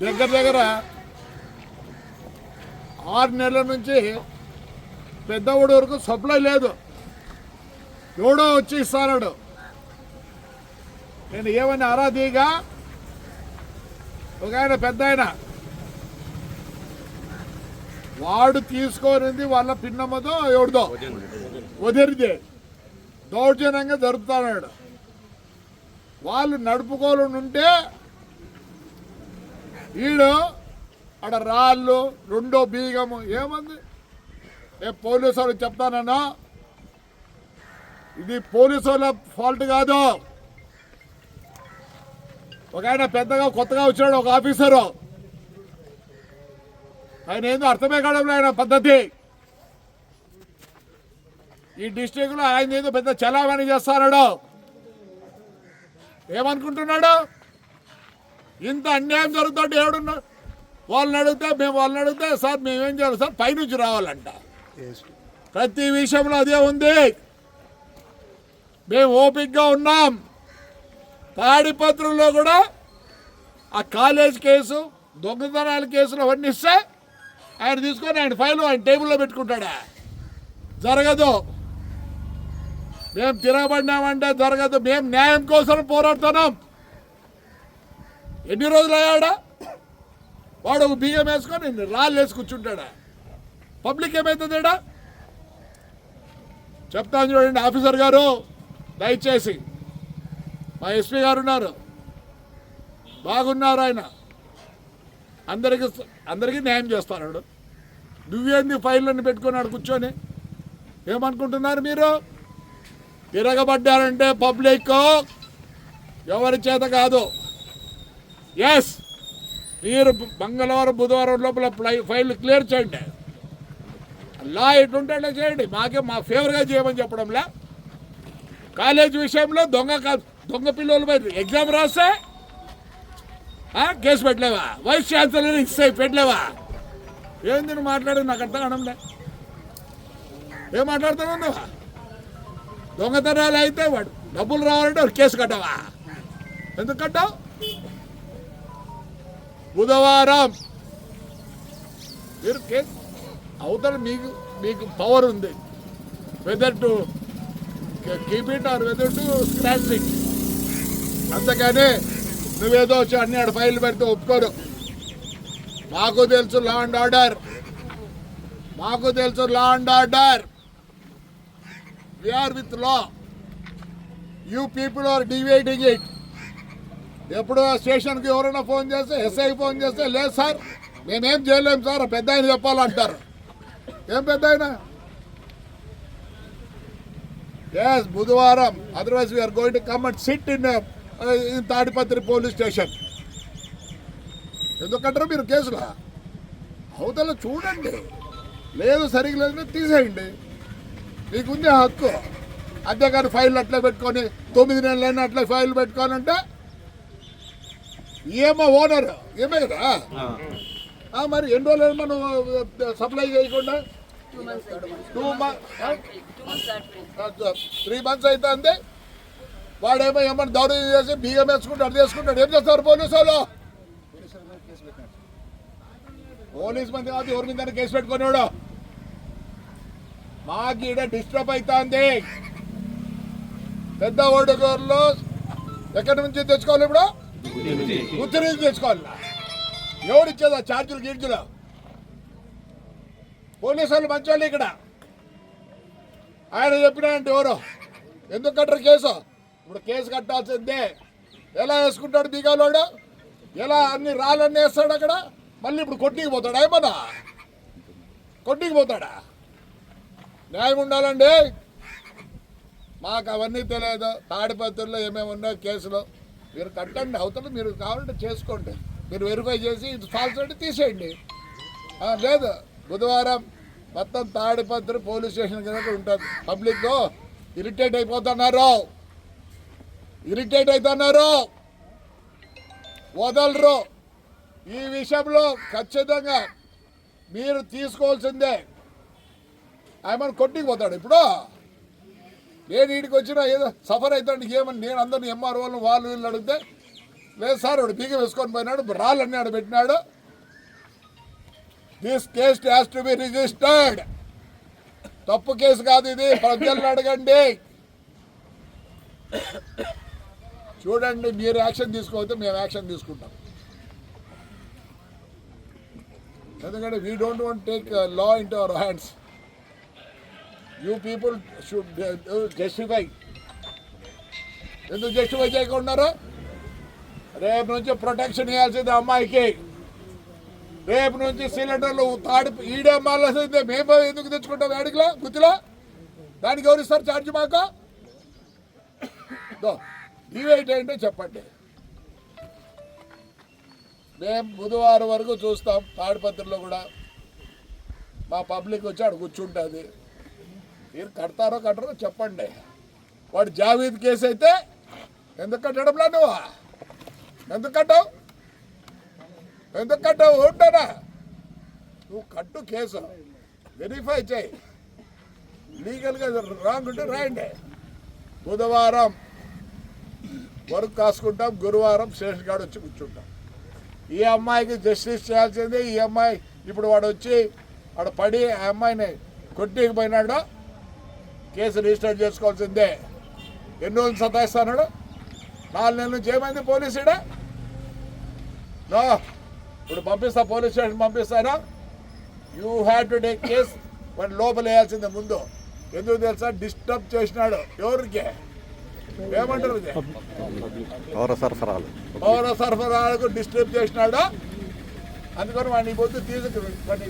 దగ్గర దగ్గర ఆరు నెలల నుంచి పెద్దవాడు వరకు సప్లై లేదు. ఎవడో వచ్చి ఇస్తాడు నేను ఏమని అరాధీగా ఒక ఆయన పెద్ద ఆయన. వాడు తీసుకోనింది వాళ్ళ పిన్నమ్మతో ఎవడిదో? వదిరిదే దౌర్జన్యంగా జరుపుతాడు వాళ్ళు నడుపుకోవాలని ఉంటే ఈడు అక్కడ రాళ్ళు రెండో బీగము ఏమంది? ఏ పోలీసు వాళ్ళకి చెప్తానన్నా? ఇది పోలీసు వాళ్ళ ఫాల్ట్ కాదు. ఒక ఆయన పెద్దగా కొత్తగా వచ్చాడు ఒక ఆఫీసరు. ఆయన ఏందో అర్థమే కావడం ఆయన పద్ధతి. ఈ డిస్టిక్లో ఆయన ఏదో పెద్ద చలామణి చేస్తాడు ఏమనుకుంటున్నాడు? ఇంత అన్యాయం జరుగుతుంటే ఏడున్నా? వాళ్ళని అడిగితే మేము వాళ్ళని అడిగితే సార్ మేమేం చేయాలి? సార్ పైనుంచి రావాలంట. ప్రతి విషయంలో అదే ఉంది. మేము ఓపికగా ఉన్నాం. తాడిపత్రుల్లో కూడా ఆ కాలేజ్ కేసు దొంగతనాల కేసులు అవన్నీ ఇస్తే ఆయన తీసుకొని ఆయన ఫైల్ ఆయన టేబుల్లో పెట్టుకుంటాడా? జరగదు. మేము తిరగబడినామంటే జరగదు. మేము న్యాయం కోసం పోరాడుతున్నాం. ఎన్ని రోజులు అయ్యాడా? వాడు ఒక బియ్యం వేసుకొని రాళ్ళు వేసి కూర్చుంటాడా? పబ్లిక్ ఏమవుతుందిడా చెప్తాను చూడండి ఆఫీసర్ గారు దయచేసి. మా ఎస్పీ గారు ఉన్నారు. బాగున్నారు ఆయన. అందరికి అందరికీ న్యాయం చేస్తాడు నువ్వేంది ఫైళ్ళని పెట్టుకున్నాడు కూర్చొని? ఏమనుకుంటున్నారు మీరు? తిరగబడ్డారంటే పబ్లిక్ ఎవరి చేత కాదు. ఎస్ మీరు మంగళవారం బుధవారం లోపల ఫైల్ క్లియర్ చేయండి. లా ఎటుంటే చేయండి. మాకే మా ఫేవర్గా చేయమని చెప్పడంలే. కాలేజ్ విషయంలో దొంగ కా- దొంగ పిల్లలు పోయి ఎగ్జామ్ రాస్తే కేసు పెట్టలేవా? వైస్ ఛాన్సలర్ ఇస్తే పెట్టలేవా? ఏంది నువ్వు మాట్లాడేది? నాకు అర్థం కావడంలే ఏం మాట్లాడుతున్నావు నువ్వు? దొంగతనాలు అయితే వాడు డబ్బులు రావాలంటే కేసు కట్టవా? ఎందుకు కట్టావు? బుధవారం. మీరు కేసు అవతల మీకు మీకు పవర్ ఉంది. Whether to keep it or whether to scratch it అంతేగాని నువ్వేదో వచ్చి అన్ని ఆడ ఫైల్ పెడితే ఒప్పుకోరు. మాకు తెలుసు లా అండ్ ఆర్డర్ మాకు తెలుసు law and order we are with law you people are dividing it ఎప్పుడు స్టేషన్కి ఎవరైనా ఫోన్ చేస్తే ఎస్ఐ ఫోన్ చేస్తే లేదు సార్ మేమేం చేయలేము సార్ పెద్ద ఆయన చెప్పాలంటారు. ఏం పెద్ద ఆయన? ఎస్ బుధవారం. Otherwise we are going to come and sit in in Tadipatri police station ఎందుకంటారు మీరు కేసులా? అవతల చూడండి. లేదు సరిగ్గా లేదు తీసేయండి. మీకుంది హక్కు. అంతేకాని ఫైల్ అట్లా పెట్టుకొని తొమ్మిది నెలలైనా అట్లా ఫైల్ పెట్టుకోనంటే ఏమో ఓనర్ ఏమే కదా? ఆ, మరి ఎన్ని రోజులు మనం సప్లై చేయకుండా? టూ త్రీ మంత్స్ అవుతుంది వాడేమో ఏమన్నా దౌర్జన్యం చేసి బియ్యం వేసుకుంటాడు అది వేసుకుంటాడు. ఏం చేస్తారు పోలీసు వాళ్ళు పోలీస్ మంది కాదు ఎవరి మీద కేసు పెట్టుకున్నాడు? మాకు ఈడ డిస్టర్బ్ అవుతుంది పెద్ద ఓడుగోరులో ఎక్కడి నుంచి తెచ్చుకోవాలి ఇప్పుడు? ఉత్తర్వులు తెచ్చుకోవాలి. ఎవడు ఇచ్చేదా ఛార్జీలు గీర్జులు? పోలీసు వాళ్ళు మంచోళ్ళు ఇక్కడ. ఆయన చెప్పినాయంటే ఎవరు? ఎందుకు కట్టరు కేసు? ఇప్పుడు కేసు కట్టాల్సిందే. ఎలా వేసుకుంటాడు దిగాలోడు ఎలా అన్ని రాళ్ళన్నీ వేస్తాడు అక్కడ? మళ్ళీ ఇప్పుడు కొట్టికి పోతాడా ఏమన్నా? కొట్టికి పోతాడా? న్యాయం ఉండాలండి. మాకు అవన్నీ తెలియదు. తాడిపత్రుల్లో ఏమేమి ఉన్నాయో కేసులు. మీరు కట్టండి అవతల మీరు కావాలంటే చేసుకోండి. మీరు వెరిఫై చేసి ఇది ఫాల్స్ అంటే తీసేయండి. లేదు. బుధవారం మొత్తం తాడిపత్రి పోలీస్ స్టేషన్ కింద ఉంటుంది. పబ్లిక్ ఇరిటేట్ అయిపోతున్నారు. ఇరిటేట్ అవుతున్నారు వదలరు. ఈ విషయంలో ఖచ్చితంగా మీరు తీసుకోవాల్సిందే. ఆయన కొట్టికి పోతాడు. ఇప్పుడు నేను వీడికి వచ్చినా ఏదో సఫర్ అవుతాడు ఏమని నేను అందరిని ఎంఆర్ఓలను వాళ్ళు వీళ్ళు అడిగితే లేదు సార్ వాడు బీగ వేసుకొని పోయినాడు రాళ్ళన్నీ ఆడ పెట్టినాడు. This case has to be registered తప్పు కేసు కాదు ఇది ప్రజలను అడగండి. చూడండి మీరు యాక్షన్ తీసుకోవద్దు మేము యాక్షన్ తీసుకుంటాం. ఎందుకంటే we don't want take law in our hands you people should justify ఎందుకు జస్టిఫై చేయకుండా రేపు నుంచి ప్రొటెక్షన్ ఇవ్వాల్సింది అమ్మాయికి. రేపు నుంచి సిలిండర్లు తాడి ఈడే మాల్సిందే మేము ఎందుకు తెచ్చుకుంటాం వేడికిలో గుత్తిలో? దానికి ఎవరిస్తారు ఛార్జ్ మాకు? డివైట్ ఏంటో చెప్పండి. మేము బుధవారం వరకు చూస్తాం తాడిపత్రిలో కూడా. మా పబ్లిక్ వచ్చి అక్కడ కూర్చుంటుంది. మీరు కడతారో కట్టరో చెప్పండి. వాడు జావీద్ కేసు అయితే ఎందుకు కట్టడంలా నువ్వు? ఎందుకు కట్టావు? ఎందుకు కట్టావు? ఉంటానా నువ్వు కట్టు కేసు. వెరిఫై చేయి. లీగల్గా రాంగ్ ఉంటే రాయండి. బుధవారం వరకు కాసుకుంటాం గురువారం శేష్ గారు వచ్చి కూర్చుంటాం. ఈ అమ్మాయికి జస్టిస్ చేయాల్సిందే ఈ అమ్మాయి ఇప్పుడు వాడు వచ్చి వాడు పడి ఆ అమ్మాయిని కొట్టిపోయినాడు కేసు రిజిస్టర్ చేసుకోవాల్సిందే. ఎన్ని రోజులు సతాయిస్తున్నాడు నాలుగు నెలల నుంచి ఏమైంది పోలీసుడా. నో ఇప్పుడు పంపిస్తా police station పంపిస్తానా? You have to take case వాడు లోపల వేయాల్సిందే ముందు. ఎందుకు తెలుసా? డిస్టర్బ్ చేసినాడు. ఎవరికి? ఏమంటారు పౌర సరఫరాలు. పౌర సరఫరాలకు డిస్టర్బ్ చేసినాడు? అందుకని వాడిని పొద్దు తీసుకు వాడిని